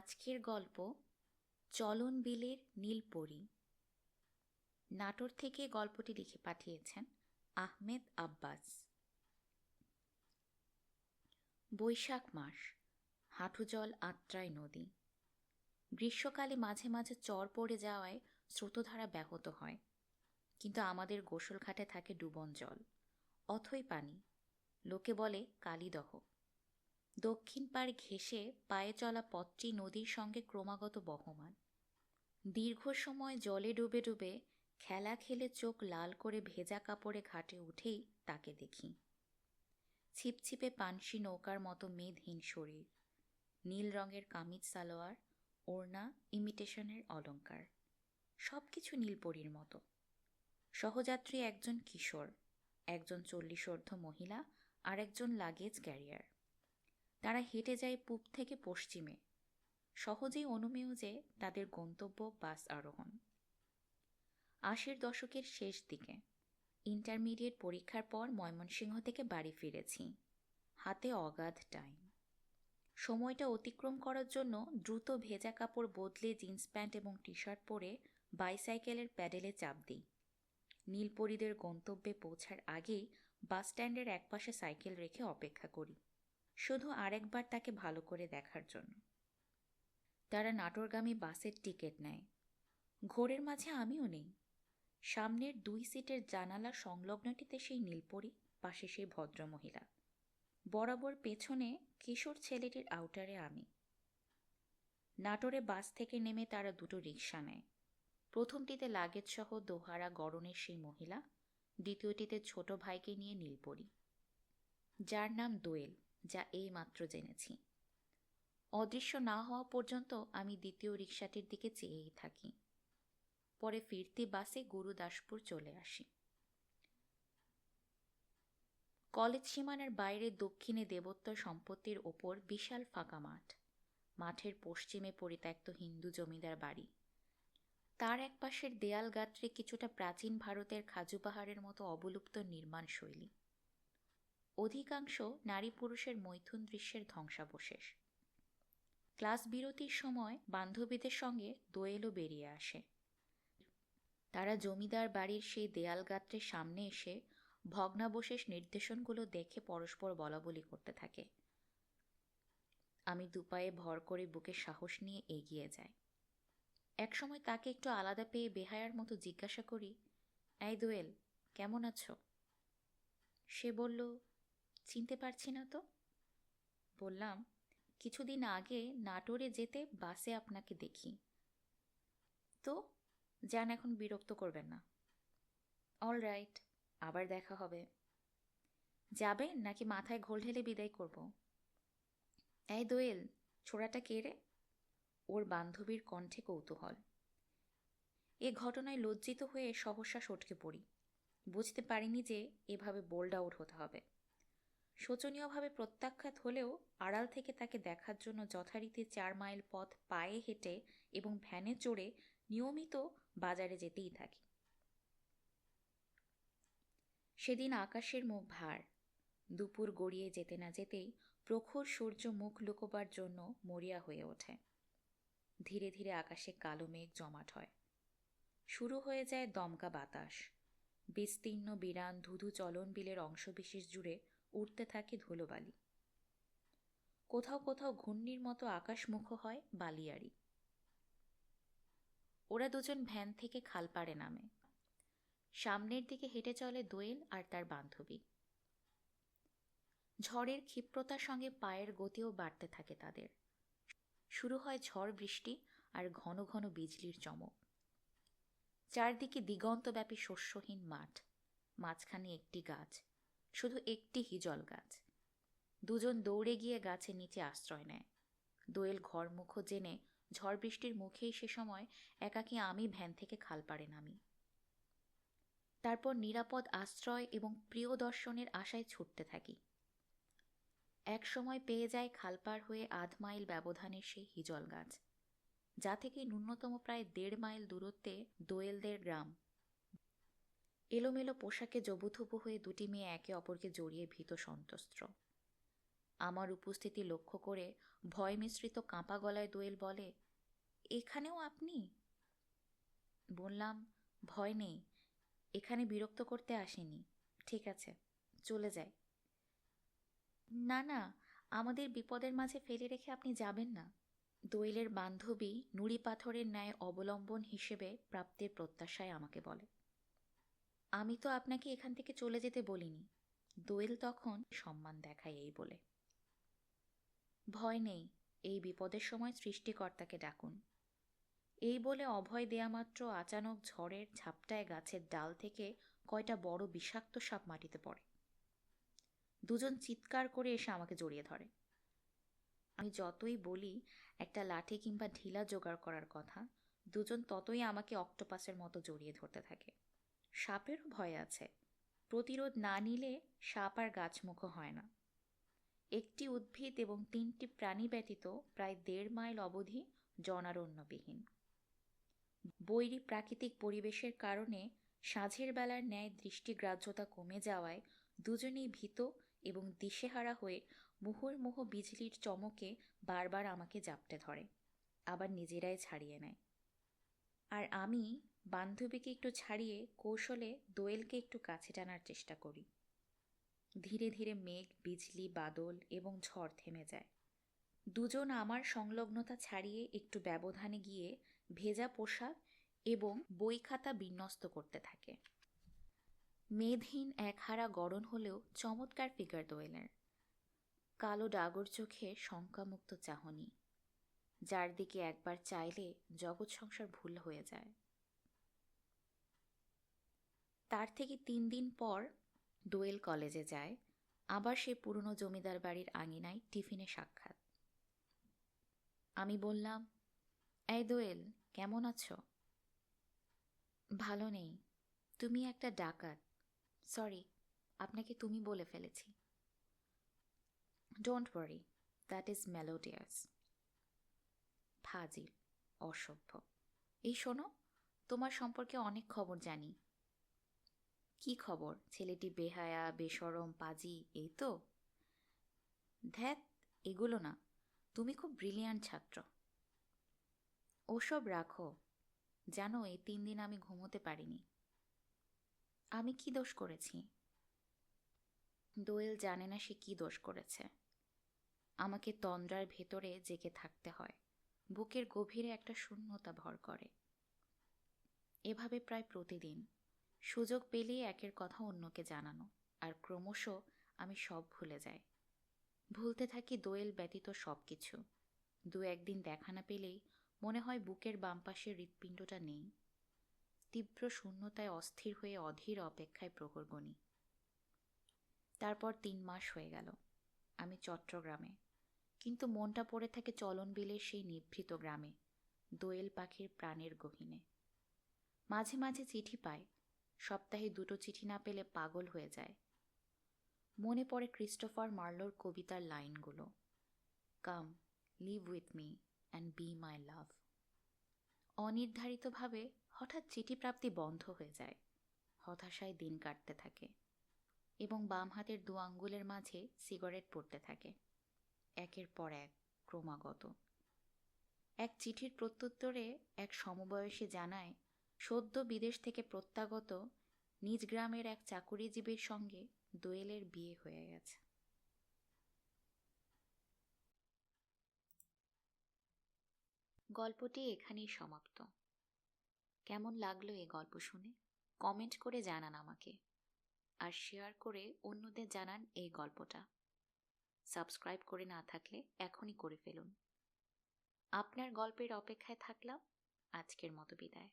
আজকের গল্প চলন বিলের নীলপরি। নাটোর থেকে গল্পটি লিখে পাঠিয়েছেন আহমেদ আব্বাস। বৈশাখ মাস, হাঁটু জল আত্রায় নদী। গ্রীষ্মকালে মাঝে মাঝে চর পড়ে যাওয়ায় স্রোতধারা ব্যাহত হয়, কিন্তু আমাদের গোসলঘাটে থাকে ডুবন জল, অথই পানি। লোকে বলে কালীদহ। দক্ষিণ পাড় ঘেঁষে পায়ে চলা পথটি নদীর সঙ্গে ক্রমাগত বহমান। দীর্ঘ সময় জলে ডুবে ডুবে খেলা খেলে চোখ লাল করে ভেজা কাপড়ে ঘাটে উঠেই তাকে দেখি। ছিপছিপে পানসি নৌকার মতো মেদহীন শরীর, নীল রঙের কামিজ সালোয়ার, ওড়না, ইমিটেশনের অলঙ্কার সব কিছু নীলপরির মতো। সহযাত্রী একজন কিশোর, একজন চল্লিশোর্ধ মহিলা আর একজন লাগেজ ক্যারিয়ার। তারা হেঁটে যায় পূব থেকে পশ্চিমে। সহজেই অনুমেয় যে তাদের গন্তব্য বাস আরোহণ। আশির দশকের শেষ দিকে, ইন্টারমিডিয়েট পরীক্ষার পর ময়মনসিংহ থেকে বাড়ি ফিরেছি। হাতে অগাধ টাইম। সময়টা অতিক্রম করার জন্য দ্রুত ভেজা কাপড় বদলে জিন্স প্যান্ট এবং টি শার্ট পরে বাইসাইকেলের প্যাডেলে চাপ দিই। নীলপরিদের গন্তব্যে পৌঁছার আগেই বাস স্ট্যান্ডের একপাশে সাইকেল রেখে অপেক্ষা করি। শুধু আরেকবার তাকে ভালো করে দেখার জন্য। তারা নাটোরগামী বাসের টিকিট নেয়। ঘোরের মাঝে আমিও নেই। সামনের দুই সিটের জানালা সংলগ্নটিতে সেই নীলপরি, পাশে সেই ভদ্রমহিলা। বরাবর পেছনে কিশোর ছেলেটির আউটারে আমি। নাটোরে বাস থেকে নেমে তারা দুটো রিক্সা নেয়। প্রথমটিতে লাগেজ সহ দোহারা গরনের সেই মহিলা, দ্বিতীয়টিতে ছোট ভাইকে নিয়ে নীলপরি। যার নাম দোয়েল। যা এই মাত্র জেনেছি। অদৃশ্য না হওয়া পর্যন্ত আমি দ্বিতীয় রিক্সাটির দিকে চেয়েই থাকি। পরে ফিরতি বাসে গুরুদাসপুর চলে আসি। কলেজ সীমানার বাইরে দক্ষিণে দেবোত্তর সম্পত্তির ওপর বিশাল ফাঁকা মাঠ। মাঠের পশ্চিমে পরিত্যক্ত হিন্দু জমিদার বাড়ি। তার একপাশের দেয়াল গাত্রে কিছুটা প্রাচীন ভারতের খাজু পাহাড়ের মতো অবলুপ্ত নির্মাণ শৈলী অধিকাংশ নারী পুরুষের মৈথুন দৃশ্যের ধ্বংসাবশেষ। ক্লাস বিরতির সময় বান্ধবীদের সঙ্গে দোয়েলও বেরিয়ে আসে। তারা জমিদার বাড়ির সেই দেয়াল গাত্রের সামনে এসে ভগ্নাবশেষ নির্দেশনগুলো দেখে পরস্পর বলাবলি করতে থাকে। আমি দুপায়ে ভর করে বুকে সাহস নিয়ে এগিয়ে যাই। একসময় তাকে একটু আলাদা পেয়ে বেহায়ার মতো জিজ্ঞাসা করি, এই দোয়েল, কেমন আছো? সে বলল চিনতে পারছি না তো। বললাম, কিছুদিন আগে নাটোরে যেতে বাসে আপনাকে দেখি। তো, যান এখন বিরক্ত করবেন না। অল রাইট আবার দেখা হবে। যাবেন নাকি মাথায় ঘোল ঢেলে বিদায় করব? এই দোয়েল, ছোড়াটা কে রে? ওর বান্ধবীর কণ্ঠে কৌতূহল। এ ঘটনায় লজ্জিত হয়ে সহসা সটকে পড়ি। বুঝতে পারিনি যে এভাবে বোল্ড আউট হতে হবে। শোচনীয়ভাবে প্রত্যাখ্যাত হলেও আড়াল থেকে তাকে দেখার জন্য যথারীতি চার মাইল পথ পায়ে হেঁটে এবং ভ্যানে চড়ে নিয়মিত বাজারে যেতেই থাকি। সেদিন আকাশের মুখ ভার। দুপুর গড়িয়ে যেতে না যেতেই প্রখর সূর্য মুখ লুকোবার জন্য মরিয়া হয়ে ওঠে। ধীরে ধীরে আকাশে কালো মেঘ জমাট হয়। শুরু হয়ে যায় দমকা বাতাস। বিস্তীর্ণ বিরান ধুধু চলন বিলের অংশবিশেষ জুড়ে উঠতে থাকে ধুলোবালি। কোথাও কোথাও ঘূর্ণির মতো আকাশমুখ হয় বালিয়াড়ি। ওরা দুজন ভ্যান থেকে খালপাড়ে নামে। সামনের দিকে হেঁটে চলে দোয়েল আর তার বান্ধবী। ঝড়ের ক্ষিপ্রতার সঙ্গে পায়ের গতিও বাড়তে থাকে তাদের। শুরু হয় ঝড় বৃষ্টি আর ঘন ঘন বিজলির চমক। চারদিকে দিগন্তব্যাপী শস্যহীন মাঠ, মাঝখানে একটি গাছ। শুধু একটি হিজল গাছ দুজন দৌড়ে গিয়ে গাছের নিচে আশ্রয় নেয়। দোয়েল ঘরমুখ জেনে ঝড় বৃষ্টির মুখেই সে সময় একাকি আমি ভ্যান থেকে খাল পাড়ে নামি। তারপর নিরাপদ আশ্রয় এবং প্রিয় দর্শনের আশায় ছুটতে থাকি। এক সময় পেয়ে যায় খালপাড় হয়ে আধ মাইল ব্যবধানের সেই হিজল গাছ যা থেকে ন্যূনতম প্রায় দেড় মাইল দূরত্বে দোয়েলদের গ্রাম। এলোমেলো পোশাকে জবুথুবু হয়ে দুটি মেয়ে একে অপরকে জড়িয়ে ভীত সন্তস্ত্র আমার উপস্থিতি লক্ষ্য করে ভয় মিশ্রিত কাঁপা গলায় দোয়েল বলে, এখানেও আপনি? বললাম, ভয় নেই, এখানে বিরক্ত করতে আসেনি। ঠিক আছে, চলে যাই। না না, আমাদের বিপদের মাঝে ফেলে রেখে আপনি যাবেন না। দোয়েলের বান্ধবী নুড়ি পাথরের ন্যায় অবলম্বন হিসেবে প্রাপ্তির প্রত্যাশায় আমাকে বলে। আমি তো আপনাকে এখান থেকে চলে যেতে বলিনি। দোয়েল তখন সম্মান দেখায় এই বলে। ভয় নেই, এই বিপদের সময় সৃষ্টিকর্তাকে ডাকুন। এই বলে অভয় দেয়া মাত্র আচানক ঝড়ের ঝাপটায় গাছের ডাল থেকে কয়টা বড় বিষাক্ত সাপ মাটিতে পড়ে। দুজন চিৎকার করে এসে আমাকে জড়িয়ে ধরে। আমি যতই বলি, একটা লাঠি কিংবা ঢিলা জোগাড় করার কথা, দুজন ততই আমাকে অক্টোপাসের মতো জড়িয়ে ধরতে থাকে। সাপেরও ভয় আছে। প্রতিরোধ না নিলে সাপ আর গাছমুখো হয় না। একটি উদ্ভিদ এবং তিনটি প্রাণী ব্যতীত প্রায় দেড় মাইল অবধি জনারণ্যবিহীন। বৈরী প্রাকৃতিক পরিবেশের কারণে সাঁঝের বেলার ন্যায় দৃষ্টিগ্রাহ্যতা কমে যাওয়ায় দুজনেই ভীত এবং দিশেহারা হয়ে মুহুর্মুহ বিজলির চমকে বারবার আমাকে জাপটে ধরে, আবার নিজেরাই ছাড়িয়ে নেয়। আর আমি বান্ধবীকে একটু ছাড়িয়ে কৌশলে দোয়েলকে একটু কাছে টানার চেষ্টা করি। ধীরে ধীরে মেঘ, বিজলি, বাদল এবং ঝড় থেমে যায়। দুজন আমার সংলগ্নতা ছাড়িয়ে একটু ব্যবধানে গিয়ে ভেজা পোশাক এবং বই খাতা বিন্যস্ত করতে থাকে। মেদহীন একহারা গড়ন হলেও চমৎকার ফিগার দোয়েলের। কালো ডাগর চোখে শঙ্কামুক্ত চাহনি, যার দিকে একবার চাইলে জগৎ সংসার ভুল হয়ে যায়। তার থেকে তিন দিন পর দোয়েল কলেজে যায়। আবার সে পুরনো জমিদার বাড়ির আঙিনায় টিফিনে সাক্ষাৎ। আমি বললাম, এই দোয়েল, কেমন আছো? ভালো নেই। তুমি একটা ডাকাত। সরি, আপনাকে তুমি বলে ফেলেছি। Don't worry that is melodious ফাজিল, অসভ্য। এই শোনো, তোমার সম্পর্কে অনেক খবর জানি। কি খবর? ছেলেটি বেহায়া, বেসরম, পাজি, এই তো? ধ্যাত এগুলো না। তুমি খুব ব্রিলিয়ান্ট ছাত্র। ওসব রাখো। জানো, এই তিন দিন আমি ঘুমোতে পারিনি। আমি কি দোষ করেছি? দোয়েল জানে না সে কি দোষ করেছে। আমাকে তন্দ্রার ভেতরে জেগে থাকতে হয়। বুকের গভীরে একটা শূন্যতা ভর করে। এভাবে প্রায় প্রতিদিন। সুযোগ পেলেই একের কথা অন্যকে জানানো, আর ক্রমশ আমি সব ভুলে যাই। ভুলতে থাকি দোয়েল ব্যতীত সব কিছু দু একদিন দেখা না পেলেই মনে হয় বুকের বাম পাশের হৃৎপিণ্ডটা নেই। তীব্র শূন্যতায় অস্থির হয়ে অধীর অপেক্ষায় প্রহর গণি। তারপর তিন মাস হয়ে গেল, আমি চট্টগ্রামে। কিন্তু মনটা পড়ে থাকে চলন বিলের সেই নিভৃত গ্রামে, দোয়েল পাখির প্রাণের গহীনে। মাঝে মাঝে চিঠি পায় সপ্তাহে দুটো চিঠি না পেলে পাগল হয়ে যায়। মনে পড়ে ক্রিস্টোফার মার্লোর কবিতার লাইনগুলো। Come, live with me and be my love. অনির্ধারিতভাবে হঠাৎ চিঠি প্রাপ্তি বন্ধ হয়ে যায়। হতাশায় দিন কাটতে থাকে এবং বাম হাতের দু আঙ্গুলের মাঝে সিগারেট পড়তে থাকে। একের পর এক ক্রমাগত। এক চিঠির প্রত্যুত্তরে এক সমবয়সী জানায় সদ্য বিদেশ থেকে প্রত্যাগত নিজ গ্রামের এক চাকুরিজীবীর সঙ্গে দোয়েলের বিয়ে হয়ে গেছে। গল্পটি এখানেই সমাপ্ত। কেমন লাগল এই গল্প শুনে? কমেন্ট করে জানান আমাকে। আর শেয়ার করে অন্যদের জানান এই গল্পটা। সাবস্ক্রাইব করে না থাকলে এখনই করে ফেলুন। আপনার গল্পের অপেক্ষায় থাকলাম। আজকের মতো বিদায়।